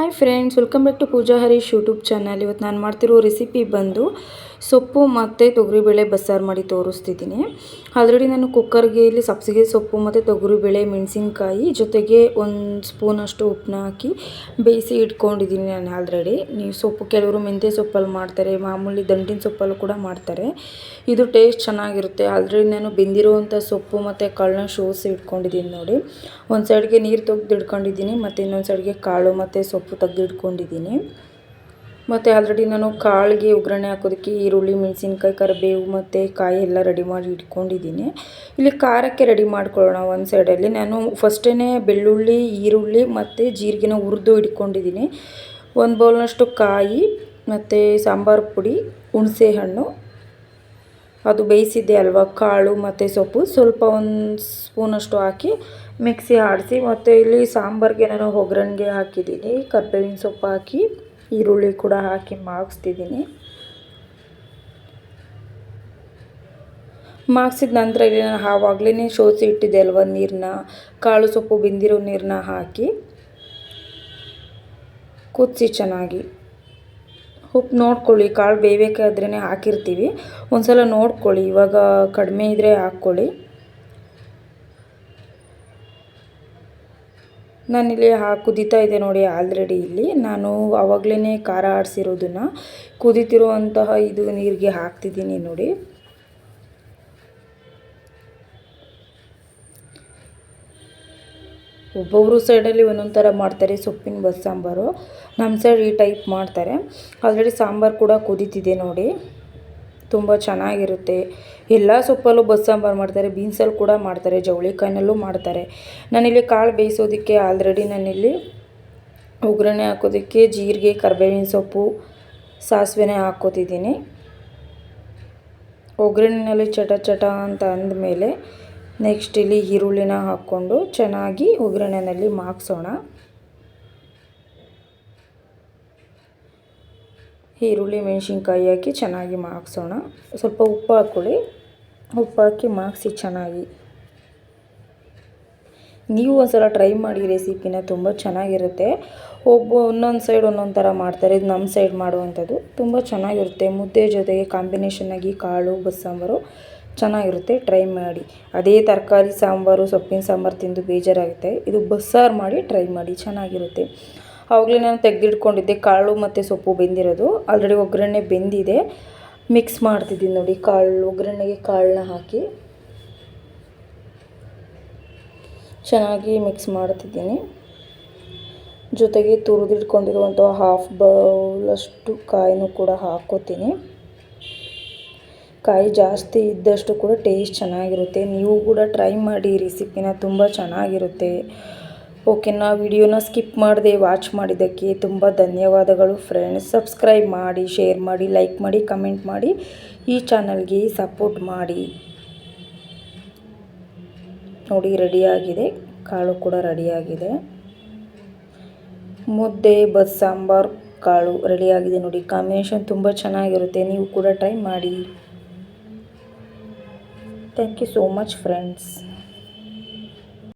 Hi friends welcome back to Pooja Harish YouTube channel ಇವತ್ತು ನಾನು ಮಾಡ್ತಿರೋ ರೆಸಿಪಿ ಬಂದು ಸೊಪ್ಪು ಮತ್ತು ತೊಗರಿಬೇಳೆ ಬಸ್ಸಾರು ಮಾಡಿ ತೋರಿಸ್ತಿದ್ದೀನಿ. ಆಲ್ರೆಡಿ ನಾನು ಕುಕ್ಕರ್ಗೆ ಇಲ್ಲಿ ಸಬ್ಸಿಗೆ ಸೊಪ್ಪು ಮತ್ತು ತೊಗರಿಬೇಳೆ, ಮೆಣಸಿನ್ಕಾಯಿ ಜೊತೆಗೆ ಒಂದು ಸ್ಪೂನಷ್ಟು ಉಪ್ಪನ್ನ ಹಾಕಿ ಬೇಯಿಸಿ ಇಟ್ಕೊಂಡಿದ್ದೀನಿ ನಾನು ಆಲ್ರೆಡಿ. ನೀವು ಸೊಪ್ಪು ಕೆಲವರು ಮೆಂತ್ಯ ಸೊಪ್ಪಲ್ಲಿ ಮಾಡ್ತಾರೆ, ಮಾಮೂಲಿ ದಂಟಿನ ಸೊಪ್ಪಲ್ಲೂ ಕೂಡ ಮಾಡ್ತಾರೆ. ಇದು ಟೇಸ್ಟ್ ಚೆನ್ನಾಗಿರುತ್ತೆ. ಆಲ್ರೆಡಿ ನಾನು ಬೆಂದಿರುವಂಥ ಸೊಪ್ಪು ಮತ್ತು ಕಾಳನ್ನ ಶೋಸಿ ಇಟ್ಕೊಂಡಿದ್ದೀನಿ ನೋಡಿ. ಒಂದು ಸೈಡ್ಗೆ ನೀರು ತೆಗೆದು ಇಟ್ಕೊಂಡಿದ್ದೀನಿ ಮತ್ತು ಇನ್ನೊಂದು ಸೈಡ್ಗೆ ಕಾಳು ಮತ್ತು ಸೊಪ್ಪು ತೆಗ್ದು ಇಟ್ಕೊಂಡಿದ್ದೀನಿ ಮತ್ತು ಆಲ್ರೆಡಿ ನಾನು ಕಾಳಿಗೆ ಒಗ್ಗರಣೆ ಹಾಕೋದಕ್ಕೆ ಈರುಳ್ಳಿ, ಮೆಣಸಿನ್ಕಾಯಿ, ಕರಿಬೇವು ಮತ್ತು ಕಾಯಿ ಎಲ್ಲ ರೆಡಿ ಮಾಡಿ ಇಟ್ಕೊಂಡಿದ್ದೀನಿ. ಇಲ್ಲಿ ಖಾರಕ್ಕೆ ರೆಡಿ ಮಾಡ್ಕೊಳ್ಳೋಣ ಒಂದು ಸೈಡಲ್ಲಿ ನಾನು ಫಸ್ಟೇ ಬೆಳ್ಳುಳ್ಳಿ, ಈರುಳ್ಳಿ ಮತ್ತು ಜೀರಿಗೆನ ಹುರಿದು ಇಟ್ಕೊಂಡಿದ್ದೀನಿ. ಒಂದು ಬೌಲ್ನಷ್ಟು ಕಾಯಿ ಮತ್ತು ಸಾಂಬಾರು ಪುಡಿ ಹುಣಸೆ ಹಣ್ಣು ಅದು ಬೇಯಿಸಿದ್ದೆ ಅಲ್ವಾ, ಕಾಳು ಮತ್ತು ಸೊಪ್ಪು. ಸ್ವಲ್ಪ ಒಂದು ಸ್ಪೂನಷ್ಟು ಹಾಕಿ ಮಿಕ್ಸಿ ಆಡಿಸಿ ಮತ್ತು ಇಲ್ಲಿ ಸಾಂಬಾರಿಗೆ ನಾನು ಒಗ್ಗರಣೆಗೆ ಹಾಕಿದ್ದೀನಿ. ಕರ್ಬೇವಿನ ಸೊಪ್ಪು ಹಾಕಿ. ಈರುಳ್ಳಿ ಕೂಡ ಹಾಕಿ ಮಾಗಿಸ್ತಿದ್ದೀನಿ ಮಾಗಿಸಿದ ನಂತರ ಇಲ್ಲಿ ನಾನು ಆವಾಗಲೇ ಶೋಸಿ ಇಟ್ಟಿದ್ದೆ ಅಲ್ವ ನೀರನ್ನ ಕಾಳು ಸೊಪ್ಪು ಬೆಂದಿರೋ ನೀರನ್ನ ಹಾಕಿ. ಕುದಿಸಿ ಚೆನ್ನಾಗಿ. ಉಪ್ಪು ನೋಡ್ಕೊಳ್ಳಿ, ಕಾಳು ಬೇಯಬೇಕಾದ್ರೇ ಹಾಕಿರ್ತೀವಿ. ಒಂದು ಸಲ ನೋಡ್ಕೊಳ್ಳಿ, ಇವಾಗ ಕಡಿಮೆ ಇದ್ದರೆ ಹಾಕ್ಕೊಳ್ಳಿ. ನಾನಿಲ್ಲಿ ಹಾ ಕುದೀತಾ ಇದೆ ನೋಡಿ ಆಲ್ರೆಡಿ ಇಲ್ಲಿ. ನಾನು ಆವಾಗಲೇ ಖಾರ ಆಡಿಸಿರೋದನ್ನು ಕುದೀತಿರುವಂತಹ ಇದು ನೀರಿಗೆ ಹಾಕ್ತಿದ್ದೀನಿ ನೋಡಿ. ಒಬ್ಬೊಬ್ಬರು ಸೈಡಲ್ಲಿ ಒಂದೊಂದು ಥರ ಮಾಡ್ತಾರೆ, ಸೊಪ್ಪಿನ ಬಸ್ಸಾಂಬಾರು ನಮ್ಮ ಸೈಡ್ ಈ ಟೈಪ್ ಮಾಡ್ತಾರೆ. ಆಲ್ರೆಡಿ ಸಾಂಬಾರು ಕೂಡ ಕುದೀತಿದೆ ನೋಡಿ. ತುಂಬ ಚೆನ್ನಾಗಿರುತ್ತೆ. ಎಲ್ಲ ಸೊಪ್ಪಲ್ಲೂ ಬಸ್ಸಾಂಬಾರು ಮಾಡ್ತಾರೆ, ಬೀನ್ಸಲ್ಲಿ ಕೂಡ ಮಾಡ್ತಾರೆ, ಜವಳಿಕಾಯಿನಲ್ಲೂ ಮಾಡ್ತಾರೆ. ನಾನಿಲ್ಲಿ ಕಾಳು ಬೇಯಿಸೋದಕ್ಕೆ ಆಲ್ರೆಡಿ ನಾನಿಲ್ಲಿ ಒಗ್ಗರಣೆ ಹಾಕೋದಕ್ಕೆ ಜೀರಿಗೆ, ಕರಿಬೇವಿನ ಸೊಪ್ಪು, ಸಾಸಿವೆನೇ ಹಾಕ್ಕೋತಿದ್ದೀನಿ. ಒಗ್ಗರಣೆಯಲ್ಲಿ ಚಟ ಚಟ ಅಂತ ಅಂದಮೇಲೆ ನೆಕ್ಸ್ಟ್ ಇಲ್ಲಿ ಈರುಳ್ಳಿನ ಹಾಕ್ಕೊಂಡು ಚೆನ್ನಾಗಿ ಒಗ್ಗರಣೆಯಲ್ಲಿ ಮಾಗಿಸೋಣ ಈರುಳ್ಳಿ, ಮೆಣಸಿನ್ಕಾಯಿ ಹಾಕಿ ಚೆನ್ನಾಗಿ ಮಾಗಿಸೋಣ ಸ್ವಲ್ಪ ಉಪ್ಪು ಹಾಕ್ಕೊಳ್ಳಿ. ಉಪ್ಪು ಹಾಕಿ ಮಾಗಿಸಿ ಚೆನ್ನಾಗಿ. ನೀವು ಒಂದ್ಸಲ ಟ್ರೈ ಮಾಡಿ ರೆಸಿಪಿನ, ತುಂಬ ಚೆನ್ನಾಗಿರುತ್ತೆ. ಒಬ್ಬ ಒಂದೊಂದು ಸೈಡ್ ಒಂದೊಂದು ಥರ ಮಾಡ್ತಾರೆ. ಇದು ನಮ್ಮ ಸೈಡ್ ಮಾಡುವಂಥದ್ದು. ತುಂಬ ಚೆನ್ನಾಗಿರುತ್ತೆ. ಮುದ್ದೆ ಜೊತೆಗೆ ಕಾಂಬಿನೇಷನ್ನಾಗಿ ಕಾಳು, ಬಸ್ಸಾಂಬಾರು ಚೆನ್ನಾಗಿರುತ್ತೆ. ಟ್ರೈ ಮಾಡಿ. ಅದೇ ತರಕಾರಿ ಸಾಂಬಾರು, ಸೊಪ್ಪಿನ ಸಾಂಬಾರು ತಿಂದು ಬೇಜಾರಾಗುತ್ತೆ. ಇದು ಬಸ್ಸಾರು ಮಾಡಿ ಟ್ರೈ ಮಾಡಿ. ಚೆನ್ನಾಗಿರುತ್ತೆ. ಆವಾಗಲೇ ನಾನು ತೆಗೆದಿಟ್ಕೊಂಡಿದ್ದೆ ಕಾಳು ಮತ್ತು ಸೊಪ್ಪು ಬೆಂದಿರೋದು. ಆಲ್ರೆಡಿ ಒಗ್ಗರಣೆ ಬೆಂದಿದೆ. ಮಿಕ್ಸ್ ಮಾಡ್ತಿದ್ದೀನಿ ನೋಡಿ ಕಾಳು, ಒಗ್ಗರಣೆಗೆ ಕಾಳನ್ನ ಹಾಕಿ. ಚೆನ್ನಾಗಿ ಮಿಕ್ಸ್ ಮಾಡ್ತಿದ್ದೀನಿ. ಜೊತೆಗೆ ತುರಿದಿಟ್ಕೊಂಡಿರುವಂಥ ಹಾಫ್ ಬೌಲಷ್ಟು ಕಾಯಿನೂ ಕೂಡ ಹಾಕೋತೀನಿ ಕಾಯಿ ಜಾಸ್ತಿ ಇದ್ದಷ್ಟು ಕೂಡ ಟೇಸ್ಟ್ ಚೆನ್ನಾಗಿರುತ್ತೆ. ನೀವು ಕೂಡ ಟ್ರೈ ಮಾಡಿ ರೆಸಿಪಿನ ತುಂಬ ಚೆನ್ನಾಗಿರುತ್ತೆ. ಓಕೆನಾ ವಿಡಿಯೋನ ಸ್ಕಿಪ್ ಮಾಡದೆ, ವಾಚ್ ಮಾಡಿದ್ದಕ್ಕೆ ತುಂಬ ಧನ್ಯವಾದಗಳು ಫ್ರೆಂಡ್ಸ್. ಸಬ್ಸ್ಕ್ರೈಬ್ ಮಾಡಿ, ಶೇರ್ ಮಾಡಿ, ಲೈಕ್ ಮಾಡಿ, ಕಮೆಂಟ್ ಮಾಡಿ, ಈ ಚಾನಲ್ಗೆ ಸಪೋರ್ಟ್ ಮಾಡಿ. ನೋಡಿ ರೆಡಿಯಾಗಿದೆ ಕಾಳು ಕೂಡ ರೆಡಿಯಾಗಿದೆ ಮುದ್ದೆ ಬಸ್ ಸಾಂಬಾರು ಕಾಳು ರೆಡಿಯಾಗಿದೆ ನೋಡಿ. ಕಾಂಬಿನೇಷನ್ ತುಂಬ ಚೆನ್ನಾಗಿರುತ್ತೆ. ನೀವು ಕೂಡ ಟ್ರೈ ಮಾಡಿ. Thank you so much friends.